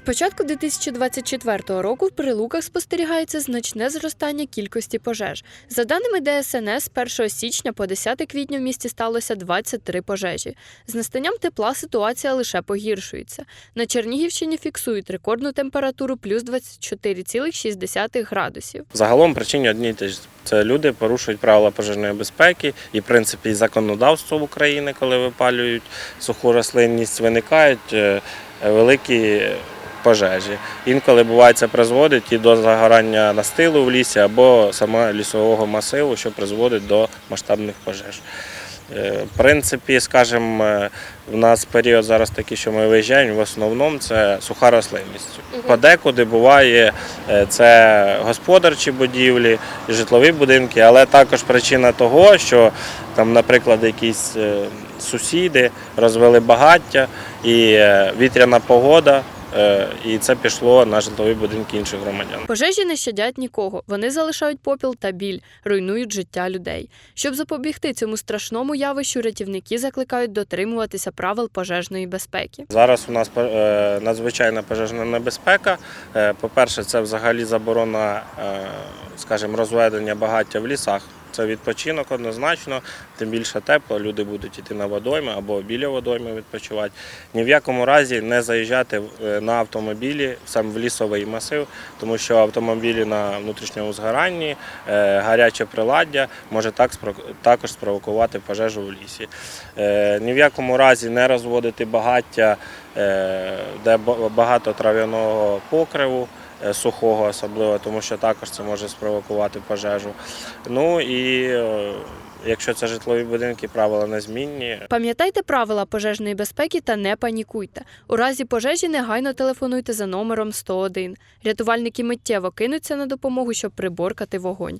початку 2024 року в Прилуках спостерігається значне зростання кількості пожеж. За даними ДСНС, з 1 січня по 10 квітня в місті сталося 23 пожежі. З настанням тепла ситуація лише погіршується. На Чернігівщині фіксують рекордну температуру плюс 24,6 градусів. Загалом причини одні й ті ж. Це люди порушують правила пожежної безпеки і, в принципі, законодавство України, коли випалюють суху рослинність, виникають е, великі пожежі. Інколи буває це призводить і до загорання настилу в лісі або саме лісового масиву, що призводить до масштабних пожеж. Е, В принципі, скажімо, е, в нас період зараз такий, що ми виїжджаємо, в основному це суха рослинність. Подекуди буває е, це господарчі будівлі, житлові будинки, але також причина того, що там, наприклад, якісь сусіди розвели багаття і вітряна погода, і це пішло на житлові будинки інших громадян. Пожежі не щадять нікого. Вони залишають попіл та біль, руйнують життя людей. Щоб запобігти цьому страшному явищу, рятівники закликають дотримуватися правил пожежної безпеки. Зараз у нас е, надзвичайна пожежна небезпека. Е, По-перше, це взагалі заборона, е, скажімо, розведення багаття в лісах. Це відпочинок однозначно, тим більше тепло, люди будуть йти на водойми або біля водойми відпочивати. Ні в якому разі не заїжджати е, на автомобілі саме в лісовий масив, тому що автомобілі на внутрішньому згоранні, е, гаряче приладдя може так також спровокувати пожежу в лісі. Е, Ні в якому разі не розводити багаття, де багато трав'яного покриву. Е, Сухого особливо, тому що також це може спровокувати пожежу. Ну і е, якщо це житлові будинки, правила незмінні. Пам'ятайте правила пожежної безпеки та не панікуйте. У разі пожежі негайно телефонуйте за номером 101. Рятувальники миттєво кинуться на допомогу, щоб приборкати вогонь.